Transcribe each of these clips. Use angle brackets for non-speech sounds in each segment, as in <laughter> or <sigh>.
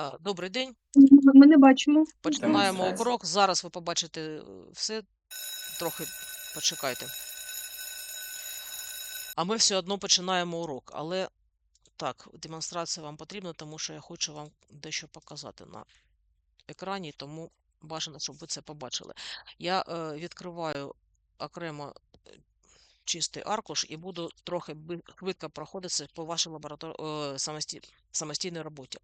А, Добрий день. Ми не бачимо. Починаємо урок. Зараз ви побачите е, все. Трохи почекайте. А ми все одно починаємо урок. Але так, демонстрація вам потрібна, тому що я хочу вам дещо показати на екрані, тому бажано, щоб ви це побачили. Я е, відкриваю окремо е, чистий аркуш і буду трохи швидко проходитися по вашій лаборатор... самості... самостійній роботі.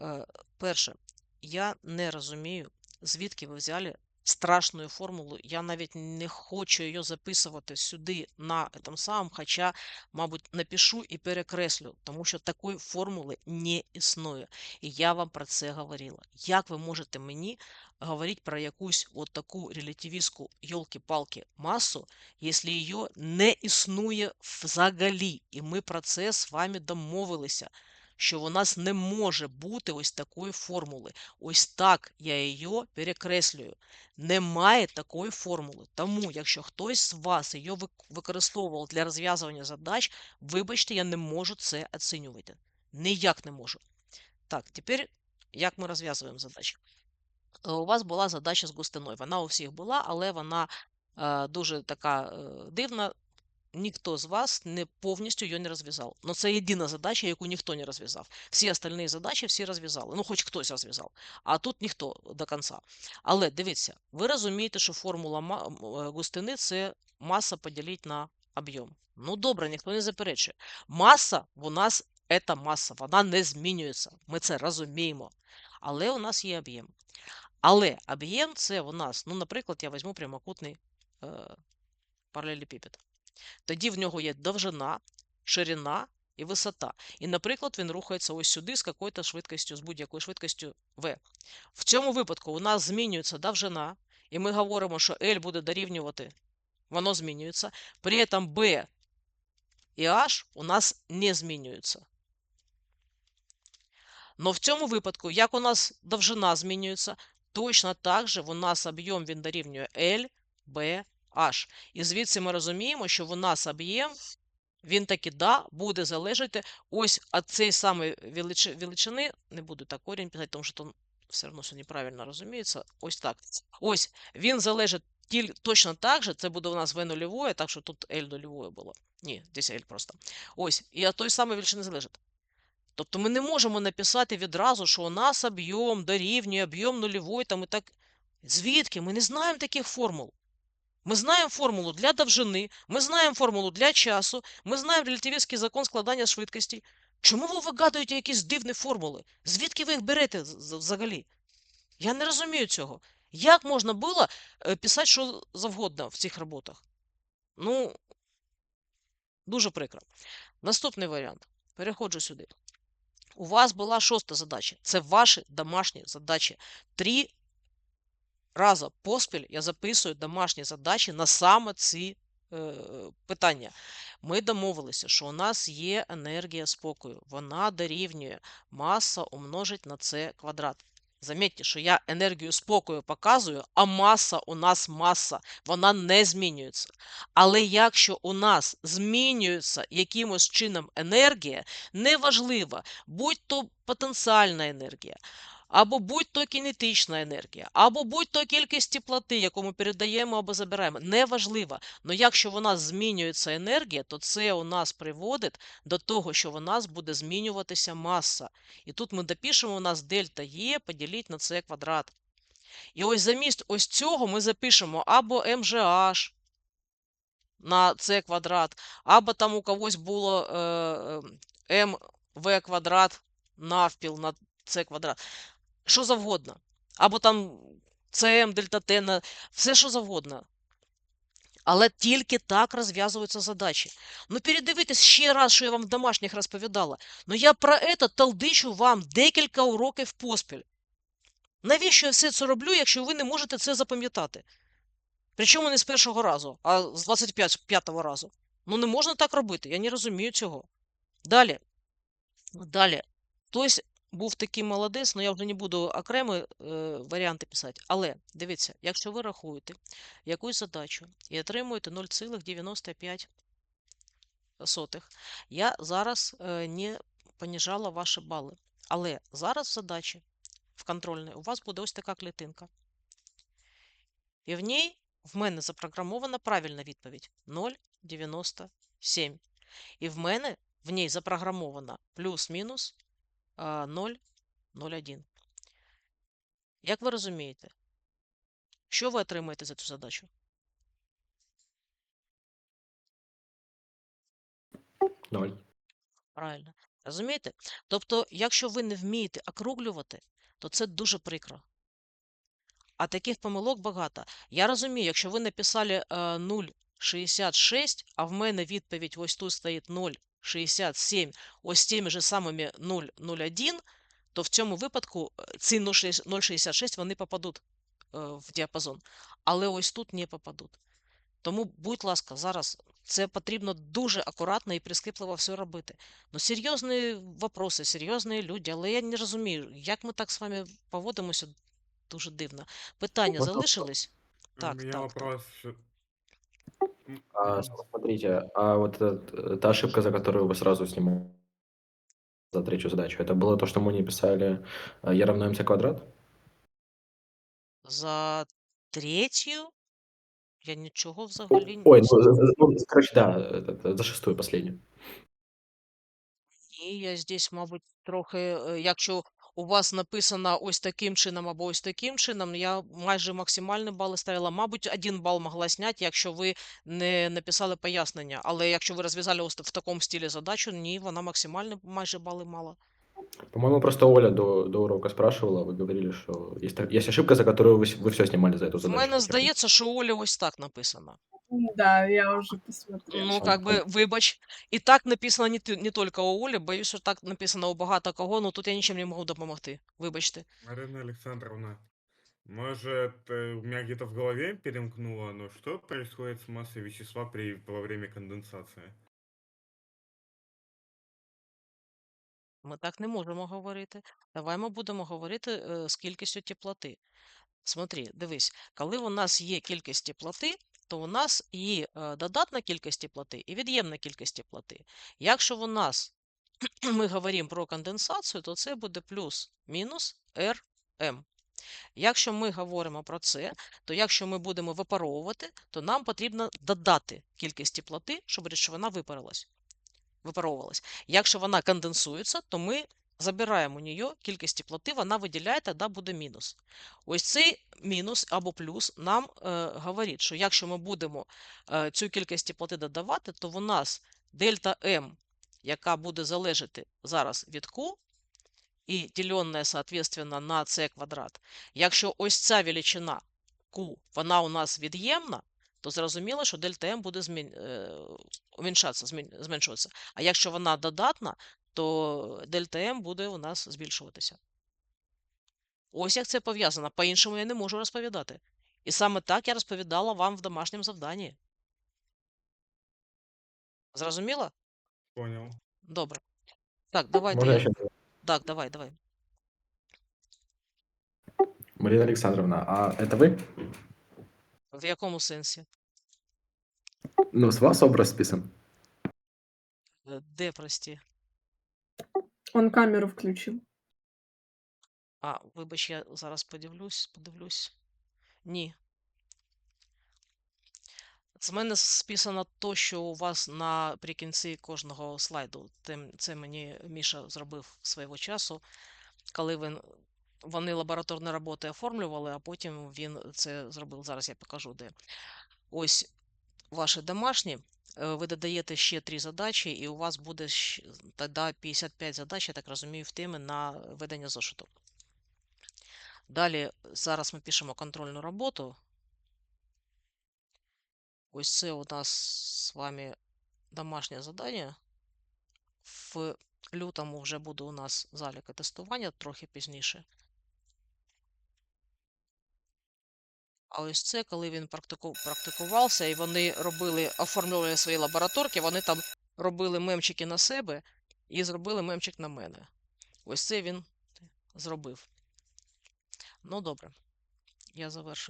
Е, Перше, я не розумію, звідки ви взяли страшну формулу. Я навіть не хочу її записувати сюди на этом самом, хоча, мабуть, напишу і перекреслю, тому що такої формули не існує. І я вам про це говорила. Як ви можете мені говорити про якусь от таку релятивістську йолки-палки масу, якщо її не існує взагалі? І ми про це з вами домовилися що у нас не може бути ось такої формули. Ось так я її перекреслюю. Немає такої формули. Тому, якщо хтось з вас її використовував для розв'язування задач, вибачте, я не можу це оцінювати. Ніяк не можу. Так, тепер як ми розв'язуємо задачі? Е, У вас була задача з густиною. Вона у всіх була, але вона е, дуже така е, дивна. Ніхто з вас не повністю її не розв'язав. Ну це єдина задача, яку ніхто не розв'язав. Всі остальні задачі всі розв'язали. Ну, хоч хтось розв'язав, а тут ніхто до кінця. Але дивіться, ви розумієте, що формула густини це маса поділити на об'єм. Ну добре, ніхто не заперечує. Маса у нас це маса, вона не змінюється. Ми це розуміємо. Але у нас є об'єм. Але об'єм це у нас, ну, наприклад, я візьму прямокутний е, паралелепіпед. Тоді в нього є довжина, ширина і висота. І, наприклад, він рухається ось сюди з якою швидкістю, з будь-якою швидкістю v. В цьому випадку у нас змінюється довжина, і ми говоримо, що L буде дорівнювати, воно змінюється. При этом B і H у нас не змінюються. Но в цьому випадку, як у нас довжина змінюється, точно так же у нас об'єм він дорівнює L, B, H. І звідси ми розуміємо, що у нас об'єм, він таки да, буде залежати ось від цієї самої величини, не буду так корінь писати, тому що там все одно все неправильно розуміється. Ось так. Ось він залежить точно так же, це буде у нас V нульове, так що тут L нульове було. Ні, десь L просто. Ось, і від тої самої величини залежить. Тобто ми не можемо написати відразу, що у нас об'єм дорівнює об'єм нульовий там і так. Звідки? Ми не знаємо таких формул. Ми знаємо формулу для довжини, ми знаємо формулу для часу, ми знаємо релятивістський закон складання швидкості. Чому ви вигадуєте якісь дивні формули? Звідки ви їх берете взагалі? Я не розумію цього. Як можна було е, писати що завгодно в цих роботах? Ну, дуже прикро. Наступний варіант. Переходжу сюди. У вас була шоста задача. Це ваші домашні задачі. Три рази поспіль я записую домашні задачі на саме ці е, питання. Ми домовилися, що у нас є енергія спокою. Вона дорівнює маса умножить на це квадрат. Замітьте, що я енергію спокою показую, а маса у нас маса, вона не змінюється. Але якщо у нас змінюється якимось чином енергія, неважливо, будь то потенціальна енергія, або будь то кінетична енергія, або будь то кількість теплоти, яку ми передаємо або забираємо, неважливо. Але якщо у нас змінюється енергія, то це у нас приводить до того, що у нас буде змінюватися маса. І тут ми допишемо, у нас дельта Е поділити на С квадрат. І ось замість ось цього ми запишемо або МЖH на С квадрат, або там у когось було е, МВ квадрат навпіл на С квадрат. Що завгодно. Або там СМ, дельта Т, все що завгодно. Але тільки так розв'язуються задачі. Ну, передивитесь ще раз, що я вам в домашніх розповідала. Ну я про це талдичу вам декілька уроків поспіль. Навіщо я все це роблю, якщо ви не можете це запам'ятати? Причому не з першого разу, а з 25-го разу. Ну не можна так робити, я не розумію цього. Далі. Далі. Хтось був такий молодець, але я вже не буду окремі е, варіанти писати. Але дивіться, якщо ви рахуєте якусь задачу і отримуєте 0,95, я зараз е, не поніжала ваші бали. Але зараз в задачі в контрольній у вас буде ось така клітинка. І в ній в мене запрограмована правильна відповідь 0,97. І в мене в ній запрограмована плюс-мінус 0,01. Як ви розумієте, що ви отримаєте за цю задачу? Ноль. Правильно. Розумієте? Тобто, якщо ви не вмієте округлювати, то це дуже прикро. А таких помилок багато. Я розумію, якщо ви написали е, 0,66, а в мене відповідь ось тут стоїть 0,67, ось тими ж самими 0,01, то в цьому випадку е, ці 0,66 вони попадуть е, в діапазон. Але ось тут не попадуть. Тому, будь ласка, зараз це потрібно дуже акуратно і прискіпливо все робити. Ну, серйозні вопроси, серйозні люди, але я не розумію, як ми так з вами поводимося дуже дивно. Питання залишились? Так, так, А, м, смотрите, а вот э, та ошибка, за которую вы сразу снимали за третью задачу, это было то, что мы не писали э, e равно mc квадрат? За третю я нічого взагалі Ой, не ну, за- за- ну, короче, да, это- за шестую, последнюю. Ні, я здесь, мабуть, трохи, е, якщо у вас написано ось таким чином або ось таким чином, я майже максимальні бали ставила. Мабуть, один бал могла зняти, якщо ви не написали пояснення. Але якщо ви розв'язали в такому стилі задачу, ні, вона максимальні майже бали мала. По-моему, просто Оля до, до урока спрашивала, вы говорили, что есть, так- есть ошибка, за которую вы, вы все снимали за эту В задачу. мене Я здається, що Оля ось так написано. Да, я уже посмотрела. Ну, А, как бы, вибач. І так написано не, ти- не тільки у Олі, боюсь, що так написано у багато кого, ну тут я нічим не можу допомогти. Вибачте. Марина Александровна, может, э, у меня где-то в голове перемкнуло, но что происходит с массой вещества при, во время конденсации? Ми так не можемо говорити. Давай ми будемо говорити е, з кількістю теплоти. Смотри, дивись, коли у нас є кількість теплоти, то у нас є е, додатна кількість теплоти і від'ємна кількість теплоти. Якщо у нас <clears throat> ми говоримо про конденсацію, то це буде плюс-мінус Rm. Якщо ми говоримо про це, то якщо ми будемо випаровувати, то нам потрібно додати кількість теплоти, щоб речовина випарилась. Випаровувалась. Якщо вона конденсується, то ми забираємо у нее кількість теплоти, вона виділяє, тоді буде мінус. Ось цей мінус або плюс нам е, говорить, що якщо ми будемо е, цю кількість теплоти додавати, то у нас дельта М, яка буде залежати зараз від Q, і ділене, соответственно, на c квадрат. Якщо ось ця величина Q, вона у нас від'ємна, то зрозуміло, що дельта М буде змін... е, змін- зменшуватися. А якщо вона додатна, то дельта М буде у нас збільшуватися. Ось як це пов'язано. По-іншому я не можу розповідати. І саме так я розповідала вам в домашньому завданні. Зрозуміло? Понял. Добре. Так, давайте Можно я. еще? Так, давай, давай. Марина Александровна, а это вы? В якому сенсі? Ну, с вас образ списан. Е, Де, прості? Он камеру включил. А, вибач, я зараз подивлюсь, подивлюсь. Ні. З мене списано то, що у вас наприкінці кожного слайду. Тим- Це мені Міша зробив свого часу, коли він, вони лабораторні роботи оформлювали, а потім він це зробив. Зараз я покажу де. Ось ваші домашні. Е, Ви додаєте ще три задачі, і у вас буде тоді 55 задач, я так розумію, в темі на ведення зошиту. Далі, зараз ми пишемо контрольну роботу. Ось це у нас з вами домашнє завдання. В лютому вже буде у нас заліки тестування трохи пізніше. А ось це, коли він практику... практикувався, і вони робили, оформлювали свої лабораторки, вони там робили мемчики на себе і зробили мемчик на мене. Ось це він зробив. Ну, добре. Я завершу.